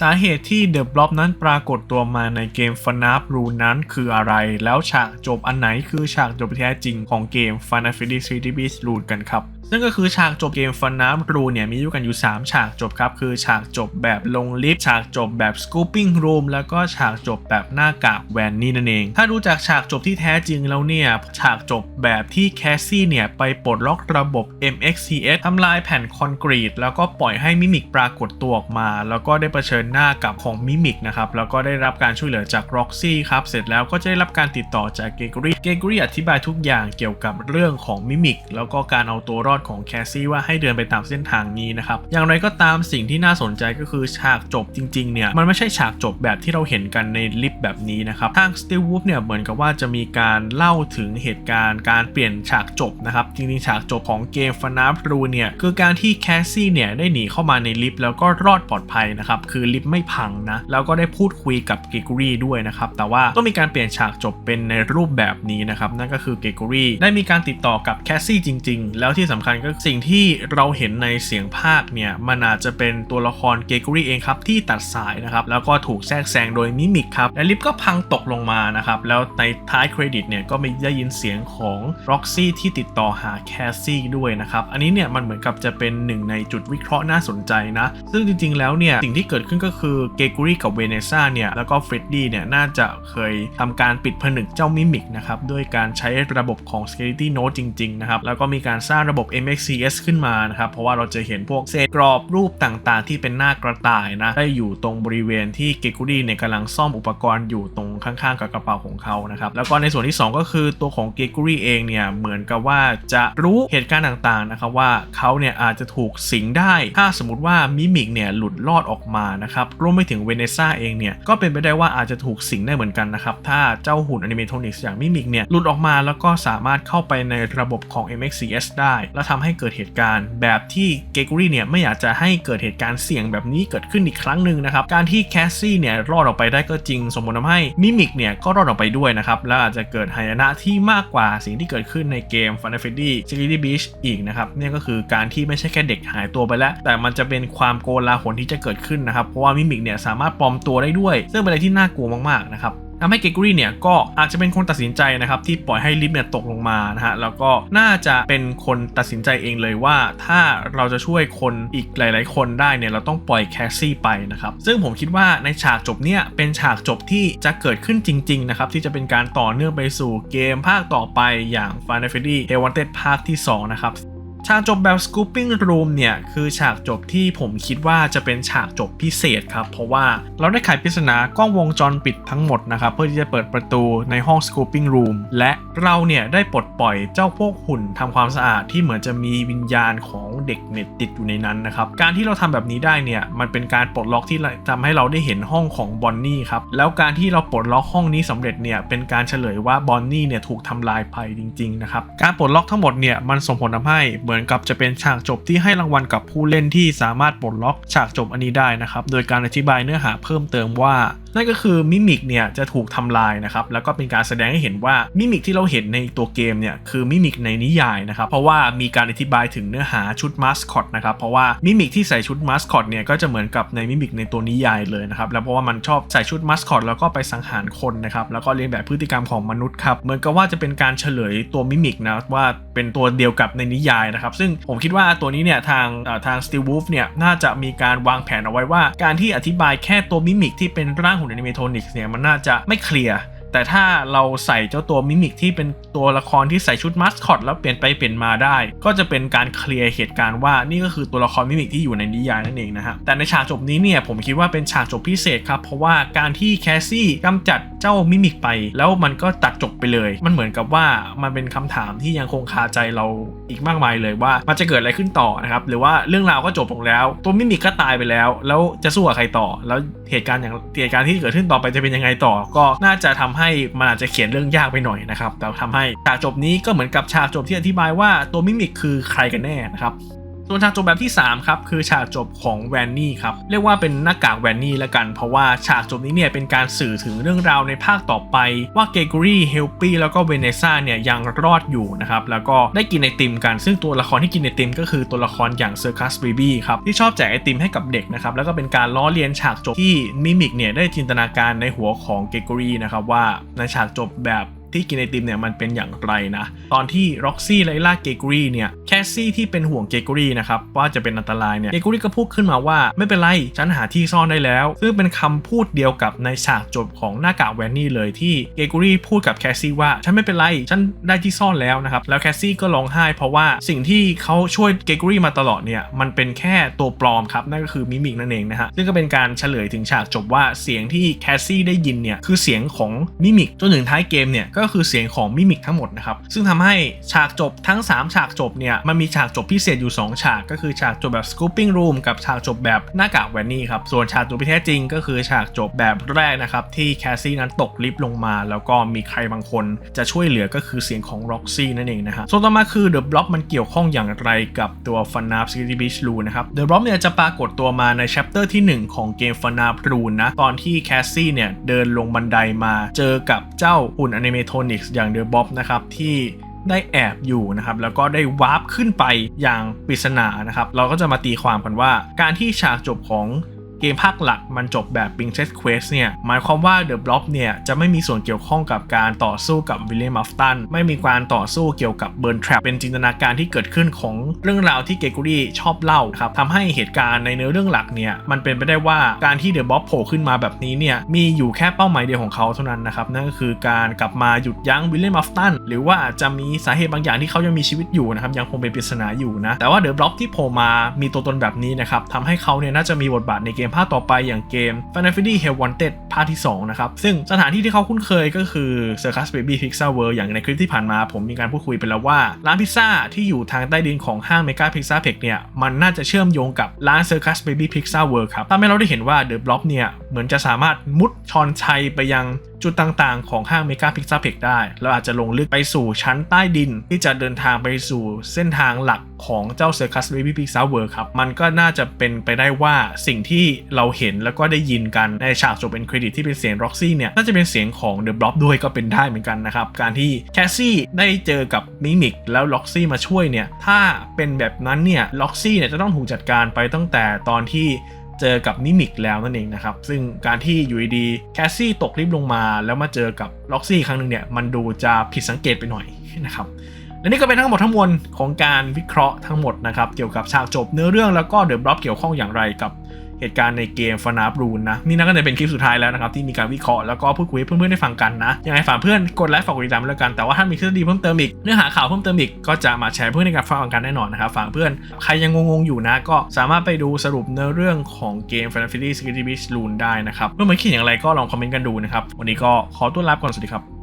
สาเหตุที่เดอะบล็อบนั้นปรากฏตัวมาในเกม FNAF Rune นั้นคืออะไร แล้วฉากจบอันไหนคือฉากจบแท้จริงของเกม Final Fantasy 3 Beast Rune กันครับ ซึ่งก็คือฉากจบเกม FNAF Rune เนี่ยมีอยู่กันอยู่ 3 ฉากจบครับ คือฉากจบแบบลงลิฟต์ฉากจบแบบ Scooping Room แล้วก็ฉากจบแบบหน้ากากแวนนี่นั่นเอง ถ้าดูจากฉากจบที่แท้จริงแล้วเนี่ย ฉากจบแบบที่แคสซี่เนี่ย ไปปลดล็อกระบบ MXCS ทำลายแผ่นคอนกรีต แล้วก็ปล่อยให้มิมิกปรากฏตัวออกมา แล้วก็ได้เผชิญหน้ากับของมิมิกนะครับแล้วก็ได้รับการช่วยเหลือจาก Roxy ครับเสร็จแล้วก็จะได้รับการติดต่อจากเก o ก y เก o ก y อธิบายทุกอย่างเกี่ยวกับเรื่องของมิมิกแล้วก็การเอาตัวรอดของแคสซี่ว่าให้เดินไปตามเส้นทางนี้นะครับ อย่างไรก็ตามสิ่งที่น่าสนใจก็คือฉากจบจริงๆ เนี่ย มันไม่ใช่ฉากจบแบบที่เราเห็นกันในลิฟต์แบบนี้นะครับ ทาง Steel Wolf เนี่ยเหมือนกับว่าจะมีการเล่าถึงเหตุการณ์การเปลี่ยนฉากจบนะครับ จริงๆ ฉากจบของเกม FNAF Rune เนี่ยคือการที่แคสซี่เนี่ยได้หนีเข้ามาในลิฟต์แล้วก็รอดปลอดภัยนะครับคือลิฟต์ไม่พังนะแล้วก็ได้พูดคุยกับเก o ก y ด้วยนะครับแต่ว่าต้องมีการเปลี่ยนฉากจบเป็นในรูปแบบนี้นะครับนั่นก็คือเก o ก y ได้มีการติดต่อกับแคสซี่จริง ๆ แล้วที่สำคัญก็สิ่งที่เราเห็นในเสียงภาคเนี่ยมันอาจจะเป็นตัวละครเก o ก y เองครับที่ตัดสายนะครับแล้วก็ถูกแทรกแซงโดยมิมิกครับและลิฟก็พังตกลงมานะครับแล้วในท้ายเครดิตเนี่ยก็มีได้ยินเสียงของ Roxy ที่ติดต่อหาแคสซี่ด้วยนะครับอันนี้เนี่ยมันเหมือนกับจะเป็นหนึ่งในจุดวิเคราะห์น่าสนใจนะ ซึ่งจริงๆแล้วเนี่ยสิ่งที่เกิดขึ้นก็คือเก o ก y กับเวเนซ่าเนี่ยแล้วก็เฟรดดี้เนี่ยน่าจะเคยทำการปิดผนึกเจ้ามิมิกนะครับด้วยการใช้ระบบของ Security Node จริงๆนะครับแล้วก็มีการสร้างระบบ MXCS ขึ้นมานะครับ เพราะว่าเราจะเห็นพวกเศษกรอบรูปต่างๆ ที่เป็นหน้ากระต่ายนะ ได้อยู่ตรงบริเวณที่เกกุดี้เนี่ยกำลังซ่อมอุปกรณ์อยู่ตรงข้างๆ กับกระเป๋าของเขานะครับ แล้วก็ในส่วนที่ 2 ก็คือตัวของเกกุรี่เองเนี่ยเหมือนกับว่าจะรู้เหตุการณ์ต่างๆนะครับว่าเขาเนี่ยอาจจะถูกสิงได้ ถ้าสมมติว่ามิมิกเนี่ยหลุดรอดออกมานะครับรวมไปถึงเวเนซ่าเองเนี่ยก็เป็นไปได้ว่าอาจจะถูกสิงได้เหมือนกันนะครับถ้าเจ้าหุ่นอนิเมทอนิกส์อย่างมิมิกเนี่ยหลุดออกมาแล้วก็สามารถเข้าไปในระบบของ MXCS ได้แล้วทำให้เกิดเหตุการณ์ แบบที่เกก o รี่เนี่ยไม่อยากจะให้เกิดเหตุการณ์เสี่ยงแบบนี้เกิดขึ้นอีกครั้งหนึ่งนะครับ การที่แคสซี่เนี่ยรอดออกไปได้ก็จริง สมมติทำให้มิมิกเนี่ยก็รอดออกไปด้วยนะครับแล้วอาจจะเกิดหายนะที่มากกว่าสิ่งที่เกิดขึ้นในเกม Final Fantasy Security Breach อีกนะครับเนี่ยก็คือการที่ไม่ใช่แค่เด็กหายตัวไปแล้ว แต่มันจะเป็นความโกลาหลที่จะเกิดขึ้นนะครับเพราะว่ามิมิกเนี่ยสามารถปลอมตัวได้ด้วย ซึ่งเป็นอะไรที่น่ากลัวมากๆนะครับ ทำให้เกกรี่เนี่ยก็อาจจะเป็นคนตัดสินใจนะครับที่ปล่อยให้ลิฟต์เนี่ยตกลงมานะฮะแล้วก็น่าจะเป็นคนตัดสินใจเองเลยว่า ถ้าเราจะช่วยคนอีกหลาย ๆ คนได้เนี่ยเราต้องปล่อยแคสซี่ไปนะครับซึ่งผมคิดว่าในฉากจบเนี่ยเป็นฉากจบที่จะเกิดขึ้นจริง ๆ นะครับที่จะเป็นการต่อเนื่องไปสู่เกมภาคต่อไปอย่าง Final Fantasy h e l w a n t e d ภาคที่ 2 นะครับ ฉากจบแบบ scooping room เนี่ย คือฉากจบที่ผมคิดว่าจะเป็นฉากจบพิเศษครับ เพราะว่าเราได้ไขปริศนากล้องวงจรปิดทั้งหมดนะครับ เพื่อที่จะเปิดประตูในห้อง scooping room และเราเนี่ยได้ปลดปล่อยเจ้าพวกหุ่นทำความสะอาดที่เหมือนจะมีวิญญาณของเด็กเน็ตติดอยู่ในนั้นนะครับ การที่เราทำแบบนี้ได้เนี่ย มันเป็นการปลดล็อกที่ทำให้เราได้เห็นห้องของบอนนี่ครับ แล้วการที่เราปลดล็อกห้องนี้สำเร็จเนี่ยเป็นการเฉลยว่าบอนนี่เนี่ยถูกทำลายไปจริงๆนะครับการปลดล็อกทั้งหมดเนี่ยมันส่งผลทำให้เหมือนกับจะเป็นฉากจบที่ให้รางวัลกับผู้เล่นที่สามารถปลดล็อกฉากจบอันนี้ได้นะครับ โดยการอธิบายเนื้อหาเพิ่มเติมว่า นั่นก็คือมิมิกเนี่ยจะถูกทำลายนะครับ แล้วก็เป็นการแสดงให้เห็นว่ามิมิกที่เราเห็นในตัวเกมเนี่ยคือมิมิกในนิยายนะครับ เพราะว่ามีการอธิบายถึงเนื้อหาชุดมาสคอตนะครับ เพราะว่ามิมิกที่ใส่ชุดมาสคอตเนี่ยก็จะเหมือนกับในมิมิกในตัวนิยายเลยนะครับ แล้วเพราะว่ามันชอบใส่ชุดมาสคอตแล้วก็ไปสังหารคนนะครับ แล้วก็เรียนแบบพฤติกรรมของมนุษย์ครับ เหมือนกับว่าจะเป็นการเฉลยตัวมิมิกนะว่า เป็นตัวเดียวกับในนิยายนะครับ ซึ่งผมคิดว่าตัวนี้เนี่ยทางทางสตีวูฟเนี่ยน่าจะมีการวางแผนเอาไว้ว่า การที่อธิบายแค่ตัวมิมิกที่เป็นร่างหุ่นอนิเมโทนิกส์เนี่ยมันน่าจะไม่เคลียร์ แต่ถ้าเราใส่เจ้าตัวมิมิกที่เป็นตัวละครที่ใส่ชุดมัสคอตแล้วเปลี่ยนไปเปลี่ยนมาได้ ก็จะเป็นการเคลียร์เหตุการณ์ว่านี่ก็คือตัวละครมิมิกที่อยู่ในนิยายนั่นเองนะฮะแต่ในฉากจบนี้เนี่ยผมคิดว่าเป็นฉากจบพิเศษครับเพราะว่าการที่แคสซี่กำจัดเจ้ามิมิกไป แล้วมันก็ตัดจบไปเลย มันเหมือนกับว่ามันเป็นคำถามที่ยังคงคาใจเราอีกมากมายเลยว่ามันจะเกิดอะไรขึ้นต่อนะครับหรือว่าเรื่องราวก็จบลงแล้ว ตัวมิมิกก็ตายไปแล้ว แล้วจะสู้กับใครต่อ แล้วเหตุการณ์อย่างเหตุการณ์ที่เกิดขึ้นต่อไปจะเป็นยังไงต่อ ก็น่าจะทำให้มันอาจจะเขียนเรื่องยากไปหน่อยนะครับ แต่ทำให้ฉากจบนี้ก็เหมือนกับฉากจบที่อธิบายว่าตัวมิมิกคือใครกันแน่นะครับ ส่วนฉากจบแบบที่ 3 ครับ คือฉากจบของแวนนี่ครับ เรียกว่าเป็นหน้ากากแวนนี่ละกัน เพราะว่าฉากจบนี้เนี่ยเป็นการสื่อถึงเรื่องราวในภาคต่อไป ว่าเกเกอรี่เฮลปี้แล้วก็เวเนซ่าเนี่ยยังรอดอยู่นะครับ แล้วก็ได้กินไอติมกัน ซึ่งตัวละครที่กินไอติมก็คือตัวละครอย่างเซอร์คัสเบบี้ครับ ที่ชอบแจกไอติมให้กับเด็กนะครับ แล้วก็เป็นการล้อเลียนฉากจบที่มิมิกเนี่ยได้จินตนาการในหัวของเกเกอรี่นะครับว่าในฉากจบแบบ ที่กินไอติมเนี่ยมันเป็นอย่างไรนะ ตอนที่ร็อกซี่ไล่ล่าเกกอรี่เนี่ยแคสซี่ที่เป็นห่วงเกกอรี่นะครับว่าจะเป็นอันตรายเนี่ยเกกอรี่ก็พูดขึ้นมาว่าไม่เป็นไรฉันหาที่ซ่อนได้แล้ว ซึ่งเป็นคำพูดเดียวกับในฉากจบของหน้ากากแวนนี่เลยที่เกกอรี่พูดกับแคสซี่ว่าฉันไม่เป็นไรฉันได้ที่ซ่อนแล้วนะครับแล้วแคสซี่ก็ร้องไห้เพราะว่าสิ่งที่เขาช่วยเกกอรี่มาตลอดเนี่ยมันเป็นแค่ตัวปลอมครับนั่นก็คือมิมิกนั่นเองนะฮะซึ่งก็เป็นการเฉลยถึงฉากจบว่าเสียงที่แคสซี่ได้ยินเนี่ยคือเสียงของมิมิกจนถึงท้ายเกมเนี่ยก็คือเสียงของมิมิกทั้งหมดนะครับ ซึ่งทำให้ฉากจบทั้ง 3 ฉากจบเนี่ย มันมีฉากจบพิเศษอยู่ 2 ฉาก ก็คือฉากจบแบบ scooping room กับฉากจบแบบหน้ากากแวนนี่ครับ ส่วนฉากจบที่แท้จริงก็คือฉากจบแบบแรกนะครับ ที่แคสซี่นั้นตกลิฟต์ลงมา แล้วก็มีใครบางคนจะช่วยเหลือก็คือเสียงของ Roxy นั่นเองนะฮะส่วนต่อมาคือ The Blob มันเกี่ยวข้องอย่างไรกับตัว f u n a p City Beach Rule นะครับ The Blob เนี่ยจะปรากฏตัวมาใน chapter ที่ 1 ของเกม f u n a p Rule นะตอนที่แคสซี่เนี่ยเดินลงบันไดมาเจอกับเจ้าหุ่นโทนิคส์อย่างเดอะบ๊อบนะครับที่ได้แอบอยู่นะครับแล้วก็ได้วาร์ปขึ้นไปอย่างปริศนานะครับเราก็จะมาตีความกันว่า การที่ฉากจบของ เกมภาคหลักมันจบแบบ Princess Quest เนี่ยหมายความว่า The Blob เนี่ยจะไม่มีส่วนเกี่ยวข้องกับการต่อสู้กับ William Afton ไม่มีการต่อสู้เกี่ยวกับ Burn Trap เป็นจินตนาการที่เกิดขึ้นของเรื่องราวที่เกกูรี่ชอบเล่าครับทำให้เหตุการณ์ในเนื้อเรื่องหลักเนี่ยมันเป็นไปได้ว่าการที่ The Blob โผล่ขึ้นมาแบบนี้เนี่ยมีอยู่แค่เป้าหมายเดียวของเขาเท่านั้นนะครับนั่นก็คือการกลับมาหยุดยั้ง William Afton หรือว่าจะมีสาเหตุบางอย่างที่เขายังมีชีวิตอยู่นะครับยังคงเป็นปริศนาอยู่นะแต่ว่า The Blob ที่โผล่มามีตัวตนแบบนี้นะครับทำให้เขาเนี่ยน่าจะมีบทบาทในเกมภาคต่อไปอย่างเกม Final Fantasy Hell Wanted ภาคที่ 2 นะครับ ซึ่งสถานที่ที่เขาคุ้นเคยก็คือ Circus Baby Pizza World อย่างในคลิปที่ผ่านมาผมมีการพูดคุยไปแล้วว่า ร้านพิซซ่าที่อยู่ทางใต้ดินของห้าง Mega Pizza p e x เนี่ยมันน่าจะเชื่อมโยงกับร้าน Circus Baby Pizza World ครับทำให้เราได้เห็นว่า The Blob เนี่ยเหมือนจะสามารถมุดชอนชัยไปยังจุดต่างๆ ของห้าง Mega Pizza p e x ได้ เราอาจจะลงลึกไปสู่ชั้นใต้ดิน ที่จะเดินทางไปสู่เส้นทางหลักของเจ้า Circus Baby Pizza World ครับ มันก็น่าจะเป็นไปได้ว่าสิ่งที่เราเห็นแล้วก็ได้ยินกันในฉากจบเป็นเครดิตที่เป็นเสียง Roxy เนี่ย น่าจะเป็นเสียงของ The Blob ด้วยก็เป็นได้เหมือนกันนะครับ การที่แคสซี่ได้เจอกับมิมิกแล้ว Roxy มาช่วยเนี่ย ถ้าเป็นแบบนั้นเนี่ย Roxy เนี่ยจะต้องถูกจัดการไปตั้งแต่ตอนที่ เจอกับนิมิกแล้วนั่นเองนะครับ ซึ่งการที่อยู่ดีๆแคสซี่ตกลิฟต์ลงมาแล้วมาเจอกับล็อกซี่ครั้งหนึ่งเนี่ยมันดูจะผิดสังเกตไปหน่อยนะครับและนี่ก็เป็นทั้งหมดทั้งมวลของการวิเคราะห์ทั้งหมดนะครับ เกี่ยวกับฉากจบเนื้อเรื่องแล้วก็เดอะบล็อบเกี่ยวข้องอย่างไรกับ เหตุการณ์ในเกมฟนาบรูนนะนี่น่าก็จะเป็นคลิปสุดท้ายแล้วนะครับที่มีการวิเคราะห์แล้วก็พูดคุยเพื่อนๆได้ฟังกันนะยังไงฝากเพื่อนกดไลค์ฝากกดติดตามแล้วกันแต่ว่าถ้ามีทฤษฎีเพิ่มเติมอีกเนื้อหาข่าวเพิ่มเติมอีกก็จะมาแชร์เพื่อนในการฟังกันแน่นอนนะครับฝากเพื่อนใครยังงงๆอยู่นะ ก็สามารถไปดูสรุปเนื้อเรื่องของเกม Final Fantasy Security Beach Rune ได้นะครับเมื่อมันคิดอย่างไรก็ลองคอมเมนต์กันดูนะครับวันนี้ก็ขอต้อนรับก่อนสวัสดีครับ